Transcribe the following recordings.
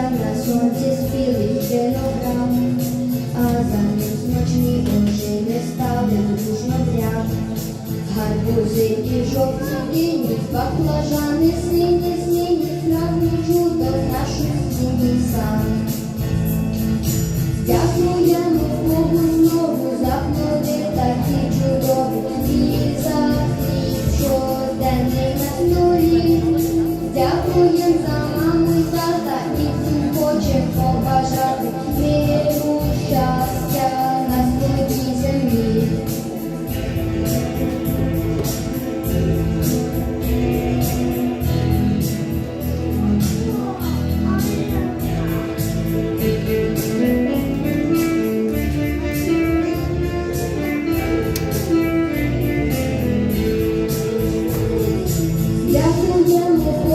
красується на сонці спілий виноград, а за ним смачні ожини ставлять дружно в ряд. Гарбузи і жовті ліні, баклажани сині, сині, справді чудо в нашій сім'ї сам. Дякуємо Богу знову за плоди за хліб щоденний на столі. Дякуємо за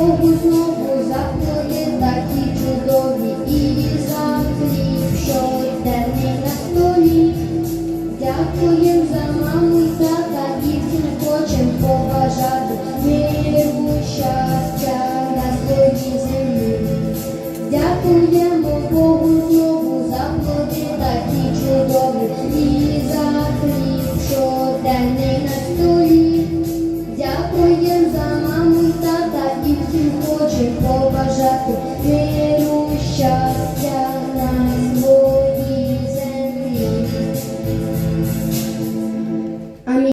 знову, знову заплине такі чудові і що темний на столі. Дякуємо за маму і тата, дітям хочем побажати миру, щастя на своїй землі. Дякуємо Богу. gracias.